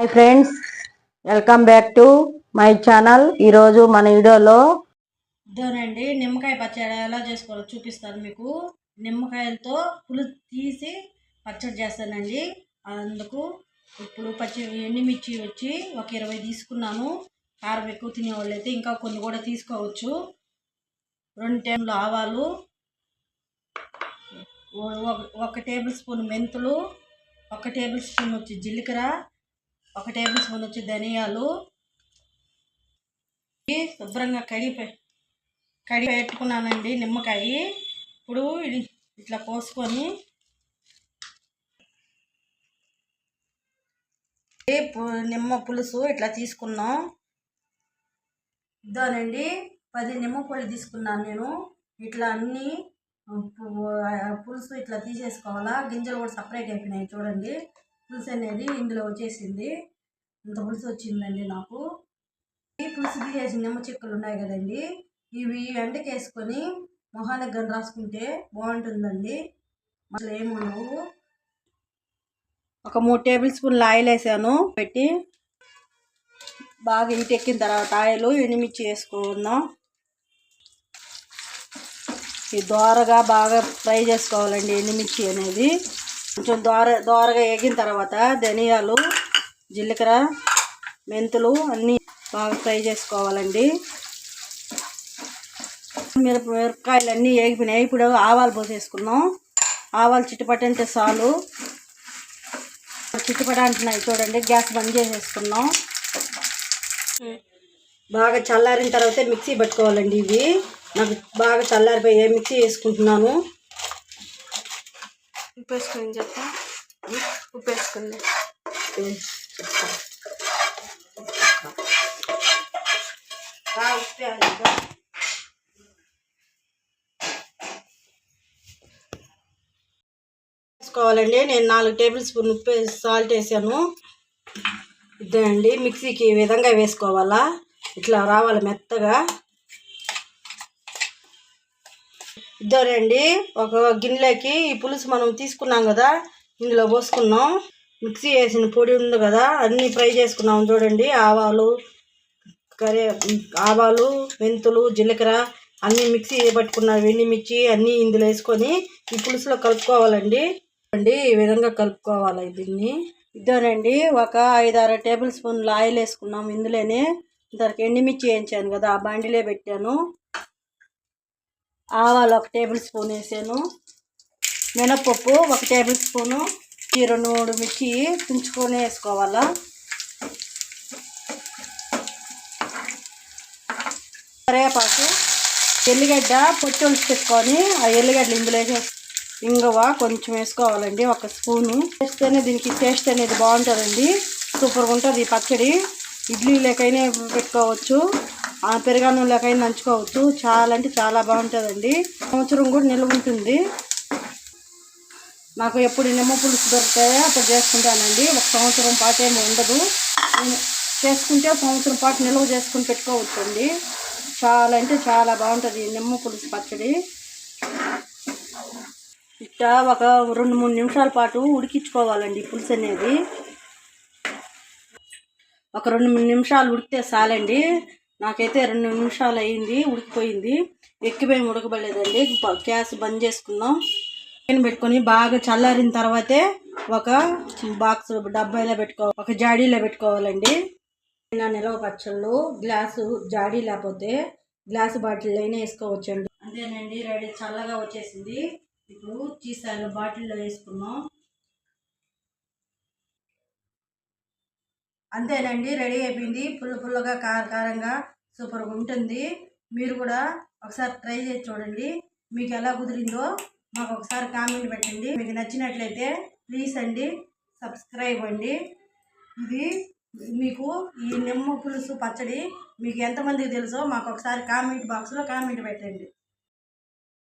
Hi friends welcome back to my channel ఈరోజు మన వీడియోలో ఇదోనండి నిమ్మకాయ పచ్చడి ఎలా చేసుకోవాలో చూపిస్తాను మీకు. నిమ్మకాయలతో పులు తీసి పచ్చడి చేస్తానండి. అందుకు ఇప్పుడు పచ్చి ఎండుమిర్చి వచ్చి ఒక ఇరవై తీసుకున్నాను. కారం ఎక్కువ తినేవాళ్ళు అయితే ఇంకా కొన్ని కూడా తీసుకోవచ్చు. రెండు టేబుల్ ఆవాలు ఒక- ఒక టేబుల్ స్పూన్ మెంతులు ఒక టేబుల్ స్పూన్ వచ్చి జీలకర్ర ఒక టేబుల్ స్పూన్ వచ్చి ధనియాలు. శుభ్రంగా కడిగి పె- కడిగి పెట్టుకున్నానండి నిమ్మకాయ. ఇప్పుడు ఇట్లా కోసుకొని నిమ్మ పులుసు ఇట్లా తీసుకున్నాం. ఇద్దానండి. పది నిమ్మ పొడి తీసుకున్నాను నేను. ఇట్లా అన్నీ పులుసు ఇట్లా తీసేసుకోవాలా. గింజలు కూడా సపరేట్ అయిపోయినాయి చూడండి. పులుసు అనేది ఇందులో వచ్చేసింది. ఇంత పులుసు వచ్చిందండి నాకు. ఈ పులుసు తీసేసిన నిమ్మ చిక్కలు ఉన్నాయి కదండి. ఇవి ఎండకేసుకొని మొహానికి గని రాసుకుంటే బాగుంటుందండి. అసలు ఏముండవు ఒక మూడు టేబుల్ స్పూన్లు ఆయిల్ వేసాను. పెట్టి బాగా ఇంటి ఎక్కిన తర్వాత ఆయిల్ ఎండుమిర్చి వేసుకుందాం. ఇది దోరగా బాగా ఫ్రై చేసుకోవాలండి ఎండుమిర్చి అనేది. కొంచెం దోర దోరగా వేగిన తర్వాత ధనియాలు జీలకర్ర మెంతులు అన్నీ బాగా ఫ్రై చేసుకోవాలండి. మిరప మిరపకాయలు అన్నీ వేగిపోయినాయి ఇప్పుడు ఆవాలు పోసేసుకున్నాం ఆవాలు చిట్టుపట్టు అంటే చాలు. చిట్టుపట అంటున్నాయి చూడండి. గ్యాస్ బంద్ చేసేసుకున్నాం బాగా చల్లారిన తర్వాత మిక్సీ పట్టుకోవాలండి ఇవి. నాకు బాగా చల్లారిపోయాయి మిక్సీ వేసుకుంటున్నాను. ఉప్పు వేసుకుని చెప్తా ఉప్పు వేసుకుంది వేసుకోవాలండి. నేను నాలుగు టేబుల్ స్పూన్ ఉప్పు వేసి సాల్ట్ వేసాను. ఇదేనండి మిక్సీకి ఈ విధంగా వేసుకోవాలా? ఇట్లా రావాలి మెత్తగా. ఇద్దరండి. ఒక గిన్నెలోకి ఈ పులుసు మనం తీసుకున్నాం కదా ఇందులో పోసుకున్నాం. మిక్సీ వేసిన పొడి ఉంది కదా అన్నీ ఫ్రై చేసుకున్నాం చూడండి. ఆవాలు కరే ఆవాలు మెంతులు జీలకర్ర అన్నీ మిక్సీ పట్టుకున్న వెండిమిర్చి అన్నీ ఇందులో వేసుకొని ఈ పులుసులో కలుపుకోవాలండి. అండి ఈ విధంగా కలుపుకోవాలి దీన్ని. ఇద్దరండి ఒక ఐదారు టేబుల్ స్పూన్లు ఆయిల్ వేసుకున్నాం ఇందులోనే. ఇంతవరకు ఎండుమిర్చి వేయించాను కదా ఆ బండిలో పెట్టాను. ఆవాలు ఒక టేబుల్ స్పూన్ వేసాను. మినపప్పు ఒక టేబుల్ స్పూను. ఈ రెండు మూడు మిర్చి తుంచుకొని వేసుకోవాలా. కరివేపాకు ఎల్లిగడ్డ పొట్టి ఒలిచి పెట్టుకొని ఆ ఎల్లిగడ్డలు ఇందులో ఇంగువ కొంచెం వేసుకోవాలండి ఒక స్పూను. వేస్తేనే దీనికి టేస్ట్ అనేది బాగుంటుందండి. సూపర్గా ఉంటుంది ఈ పచ్చడి. ఇడ్లీ లేకైనా పెట్టుకోవచ్చు. ఆ లేకైనా నంచుకోవచ్చు. చాలా అంటే చాలా బాగుంటుందండి. సంవత్సరం కూడా నిల్వ ఉంటుంది. నాకు ఎప్పుడు నిమ్మ పులుసు దొరుకుతాయో అప్పుడు చేసుకుంటానండి. ఒక సంవత్సరం పాటు ఏమి ఉండదు. చేసుకుంటే సంవత్సరం పాటు నిల్వ చేసుకుని పెట్టుకోవచ్చండి. చాలా అంటే చాలా బాగుంటుంది నిమ్మ పులుసు పచ్చడి. ఇట్లా ఒక రెండు మూడు నిమిషాల పాటు ఉడికించుకోవాలండి పులుసు అనేది. ఒక రెండు మూడు నిమిషాలు ఉడికితే చాలండి. నాకైతే రెండు నిమిషాలు అయింది ఉడికిపోయింది. ఎక్కిపోయి ఉడకబడలేదండి గ్యాస్ బంద్ చేసుకుందాం. పైన పెట్టుకొని బాగా చల్లారిన తర్వాతే ఒక బాక్స్ డబ్బాలో పెట్టుకో ఒక జాడీలో పెట్టుకోవాలండి. నా నిలవ పచ్చళ్ళు గ్లాసు జాడీ లేకపోతే గ్లాసు బాటిల్ అయినా వేసుకోవచ్చండి. అంతేనండి రెడీ చల్లగా వచ్చేసింది. ఇప్పుడు చీసాలు బాటిల్లో వేసుకున్నాం అంతేనండి రెడీ అయిపోయింది. పుల్ల పుల్లగా కార కారంగా సూపర్గా ఉంటుంది. మీరు కూడా ఒకసారి ట్రై చేసి చూడండి. మీకు ఎలా కుదిరిందో మాకు ఒకసారి కామెంట్ పెట్టండి. మీకు నచ్చినట్లయితే ప్లీజ్ అండి సబ్స్క్రైబ్ అండి. ఇది మీకు ఈ నిమ్మ పులుసు పచ్చడి మీకు ఎంతమందికి తెలుసో మాకు ఒకసారి కామెంట్ బాక్స్లో కామెంట్ పెట్టండి.